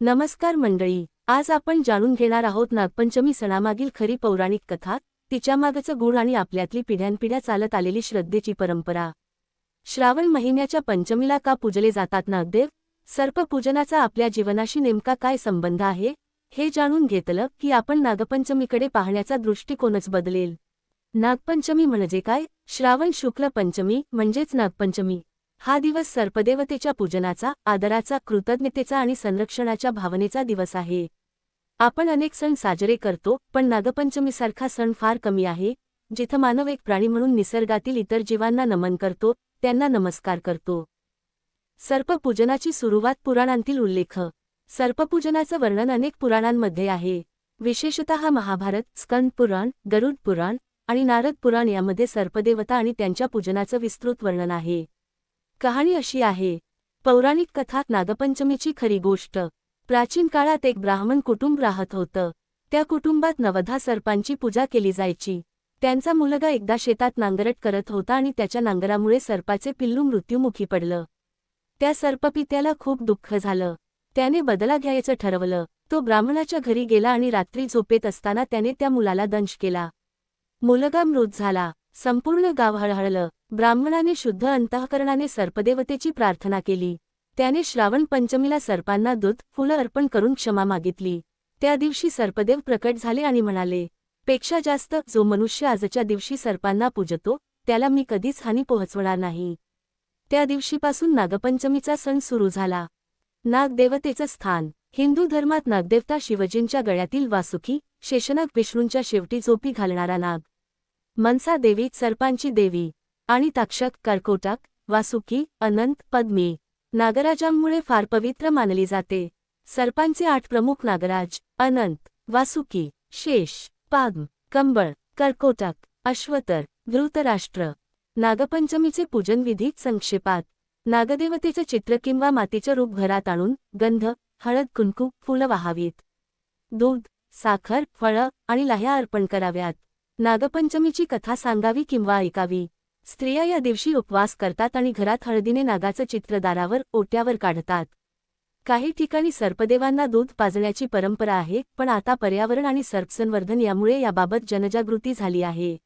नमस्कार मंडळी आज आपण जाणून घेणार आहोत नागपंचमी सणामागील खरी पौराणिक कथा तिच्यामागचं गुण आणि आपल्यातली पिढ्यानपिढ्या चालत आलेली श्रद्धेची परंपरा. श्रावण महिन्याच्या पंचमीला का पूजले जातात नागदेव? सर्पपूजनाचा आपल्या जीवनाशी नेमका काय संबंध आहे? हे जाणून घेतलं की आपण नागपंचमीकडे पाहण्याचा दृष्टिकोनच बदलेल. नागपंचमी म्हणजे काय? श्रावण शुक्ल पंचमी म्हणजेच नागपंचमी. हा दिवस सर्पदेवतेच्या पूजनाचा आदराचा कृतज्ञतेचा आणि संरक्षणाच्या भावनेचा दिवस आहे. आपण अनेक सण साजरे करतो पण नागपंचमीसारखा सण फार कमी आहे जिथं मानव एक प्राणी म्हणून निसर्गातील इतर जीवांना नमन करतो त्यांना नमस्कार करतो. सर्पपूजनाची सुरुवात पुराणांतील उल्लेख. सर्पपूजनाचं वर्णन अनेक पुराणांमध्ये आहे. विशेषतः महाभारत स्कंद पुराण गरुड पुराण आणि नारद पुराण यामध्ये सर्पदेवता आणि त्यांच्या पूजनाचं विस्तृत वर्णन आहे. कहाणी अशी आहे. पौराणिक कथात नागपंचमीची खरी गोष्ट. प्राचीन काळात एक ब्राह्मण कुटुंब राहत होतं. त्या कुटुंबात नवधा सर्पांची पूजा केली जायची. त्यांचा मुलगा एकदा शेतात नांगरट करत होता आणि त्याच्या नांगरामुळे सर्पाचे पिल्लू मृत्युमुखी पडलं. त्या सर्पपित्याला खूप दुःख झालं. त्याने बदला घ्यायचं ठरवलं. तो ब्राह्मणाच्या घरी गेला आणि रात्री झोपेत असताना त्याने त्या मुलाला दंश केला. मुलगा मृत झाला. संपूर्ण गाव हळहळलं. ब्राह्मणाने शुद्ध अंतःकरणाने सर्पदेवतेची प्रार्थना केली. त्याने श्रावण पंचमीला सर्पांना दूध फुलं अर्पण करून क्षमा मागितली. त्या दिवशी सर्पदेव प्रकट झाले आणि म्हणाले पेक्षा जास्त जो मनुष्य आजच्या दिवशी सर्पांना पूजतो त्याला मी कधीच हानी पोहोचवणार नाही. त्या दिवशीपासून नागपंचमीचा सण सुरू झाला. नागदेवतेचं स्थान. हिंदू धर्मात नागदेवता शिवजींच्या गळ्यातील वासुकी शेषनाग विष्णूंच्या शेवटी झोपी घालणारा नाग. मनसा देवी सर्पांची देवी. आणि ताक्षक कर्कोटक वासुकी अनंत पद्मी. नागराजांमुळे फार पवित्र मानली जाते. सर्पांचे आठ प्रमुख नागराज अनंत वासुकी शेष पाग्म कंबळ कर्कोटक अश्वतर धृतराष्ट्र. नागपंचमीचे पूजनविधी संक्षेपात. नागदेवतेचे चित्र किंवा मातीचे रूप घरात आणून गंध हळद कुंकू फुलं वाहावीत. दूध साखर फळं आणि लाह्या अर्पण कराव्यात. नागपंचमीची कथा सांगावी किंवा ऐकावी? स्त्रिया या दिवशी उपवास करतात आणि घरात हळदीने नागाचं चित्र दारावर ओट्यावर काढतात. काही ठिकाणी सर्पदेवांना दूध पाजण्याची परंपरा आहे पण आता पर्यावरण आणि सर्पसंवर्धन यामुळे याबाबत जनजागृती झाली आहे.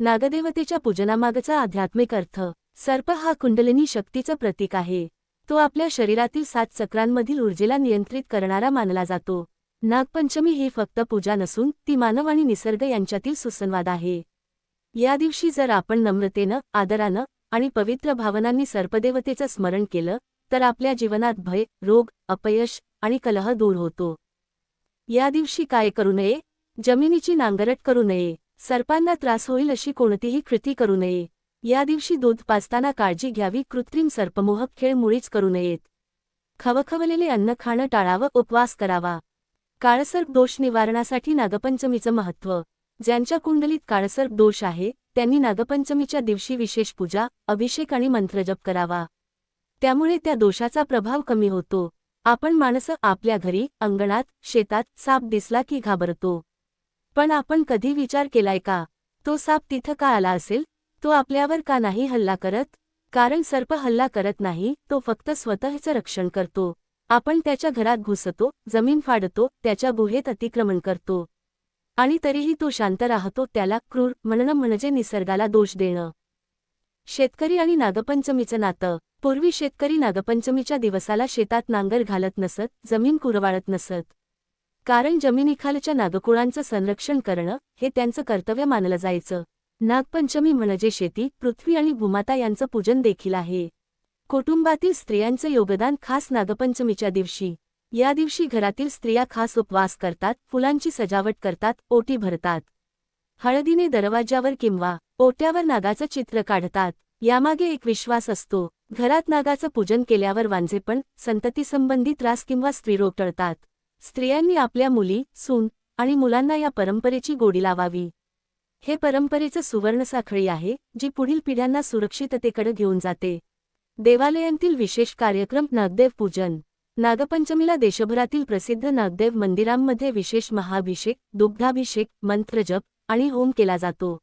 नागदेवतेच्या पूजनामागचा आध्यात्मिक अर्थ सर्प हा कुंडलिनी शक्तीचं प्रतीक आहे. तो आपल्या शरीरातील सात चक्रांमधील ऊर्जेला नियंत्रित करणारा मानला जातो. नागपंचमी ही फक्त पूजा नसून ती मानव आणि निसर्ग यांच्यातील सुसंवाद आहे. या दिवशी जर आपण नम्रतेनं आदरानं आणि पवित्र भावनांनी सर्पदेवतेचं स्मरण केलं तर आपल्या जीवनात भय रोग अपयश आणि कलह दूर होतो. या दिवशी काय करू नये? जमिनीची नांगरट करू नये. सर्पांना त्रास होईल अशी कोणतीही कृती करू नये. या दिवशी दूध पाजताना काळजी घ्यावी. कृत्रिम सर्पमोहक खेळ मुळीच करू नयेत. खवखवलेले अन्न खाणं टाळावं. उपवास करावा. काळसर्प दोष निवारणासाठी नागपंचमीचं महत्त्व. ज्यांच्या कुंडलीत काळसर्प दोष आहे त्यांनी नागपंचमीच्या दिवशी विशेष पूजा अभिषेक आणि मंत्रजप करावा. त्यामुळे त्या दोषाचा प्रभाव कमी होतो. आपण माणसं आपल्या घरी अंगणात शेतात साप दिसला की घाबरतो. पण आपण कधी विचार केलाय का? तो साप तिथं का आला असेल? तो आपल्यावर का नाही हल्ला करत? कारण सर्प हल्ला करत नाही तो फक्त स्वतःचं रक्षण करतो. आपण त्याच्या घरात घुसतो जमीन फाडतो त्याच्या गुहेत अतिक्रमण करतो. आणि तरीही तो शांत राहतो त्याला क्रूर म्हणणं म्हणजे निसर्गाला दोष देणं. शेतकरी आणि नागपंचमीचं नातं. पूर्वी शेतकरी नागपंचमीच्या दिवसाला शेतात नांगर घालत नसत जमीन कुरवाळत नसत. कारण जमिनीखालच्या नागकुळांचं संरक्षण करणं हे त्यांचं कर्तव्य मानलं जायचं. नागपंचमी म्हणजे शेती पृथ्वी आणि भूमाता यांचं पूजन देखील आहे. कुटुंबातील स्त्रियांचं योगदान खास नागपंचमीच्या दिवशी. या दिवशी घरातील स्त्रिया खास उपवास करतात फुलांची सजावट करतात ओटी भरतात. हळदीने दरवाज्यावर किंवा ओट्यावर नागाचं चित्र काढतात. यामागे एक विश्वास असतो घरात नागाचं पूजन केल्यावर वांझेपण संततीसंबंधी त्रास किंवा स्त्रीरोग टळतात स्त्रियांनी आपल्या मुली सून आणि मुलांना या परंपरेची गोडी लावावी. हे परंपरेचं सुवर्णसाखळी आहे जी पुढील पिढ्यांना सुरक्षिततेकडे घेऊन जाते. देवालयांतील विशेष कार्यक्रम नागदेव पूजन. नागपंचमीला देशभरातील प्रसिद्ध नागदेव मंदिरांमध्ये विशेष महाभिषेक दुग्धाभिषेक मंत्रजप आणि होम केला जातो.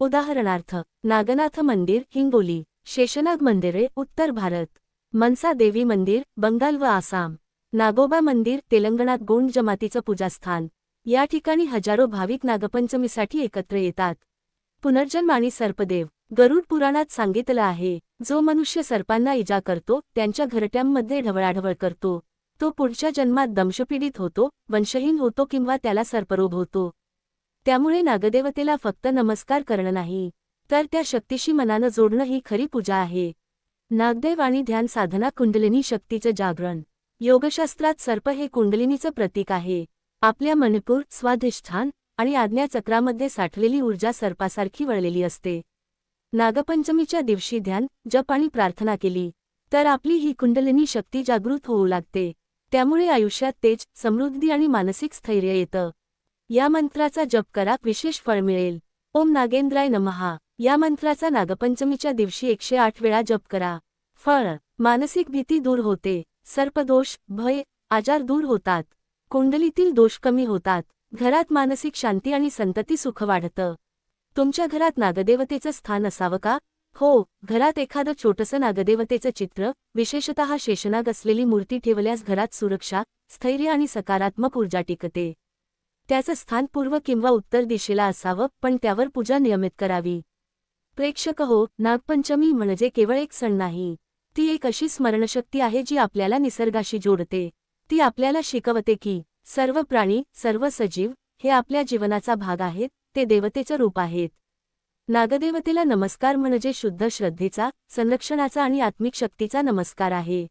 उदाहरणार्थ नागनाथ मंदिर हिंगोली शेषनाग मंदिरे उत्तर भारत मनसा देवी मंदिर बंगाल व आसाम नागोबा मंदिर तेलंगणात गोंड जमातीचं पूजास्थान या ठिकाणी हजारो भाविक नागपंचमीसाठी एकत्र येतात. पुनर्जन्म आणि सर्पदेव गरुड पुराणात सांगितलं आहे जो मनुष्य सर्पांना इजा करतो त्यांच्या घरट्यांमध्ये ढवळाढवळ करतो. तो पुढच्या जन्मात दंशपीडित होतो वंशहीन होतो किंवा त्याला सर्परोग होतो. त्यामुळे नागदेवतेला फक्त नमस्कार करणं नाही तर त्या शक्तीशी मनानं जोडणं ही खरी पूजा आहे. नागदेव आणि ध्यान साधना कुंडलिनी शक्तीचं जागरण. योगशास्त्रात सर्प हे कुंडलिनीचं प्रतीक आहे. आपल्या मनपूर स्वाधिष्ठान आणि आज्ञाचक्रामध्ये साठलेली ऊर्जा सर्पासारखी वळलेली असते. नागपंचमीच्या दिवशी ध्यान जप आणि प्रार्थना केली. तर आपली ही कुंडलिनी शक्ती जागृत होऊ लागते. त्यामुळे आयुष्यात तेज समृद्धी आणि मानसिक स्थैर्य येतं. या मंत्राचा जप करा विशेष फळ मिळेल. ओम नागेंद्राय नमहा या मंत्राचा नागपंचमीच्या दिवशी एकशे आठ वेळा जप करा. फळ मानसिक भीती दूर होते. सर्पदोष भय आजार दूर होतात. कुंडलीतील दोष कमी होतात. घरात मानसिक शांती आणि संतती सुख वाढतं. तुमच्या घरात नागदेवतेचं स्थान असावं का? हो घरात एखादं छोटंसं नागदेवतेचं चित्र विशेषतः शेषनाग असलेली मूर्ती ठेवल्यास घरात सुरक्षा स्थैर्य आणि सकारात्मक ऊर्जा टिकते. त्याचं स्थान पूर्व किंवा उत्तर दिशेला असावं पण त्यावर पूजा नियमित करावी. प्रेक्षक हो नागपंचमी म्हणजे केवळ एक सण नाही. ती एक अशी स्मरणशक्ती आहे जी आपल्याला निसर्गाशी जोडते. ती आपल्याला शिकवते की सर्व प्राणी सर्व सजीव हे आपल्या जीवनाचा भाग आहेत ते देवतेचं रूप आहेत. नागदेवतेला नमस्कार म्हणजे शुद्ध श्रद्धेचा संरक्षणाचा आणि आत्मिक शक्तीचा नमस्कार आहे.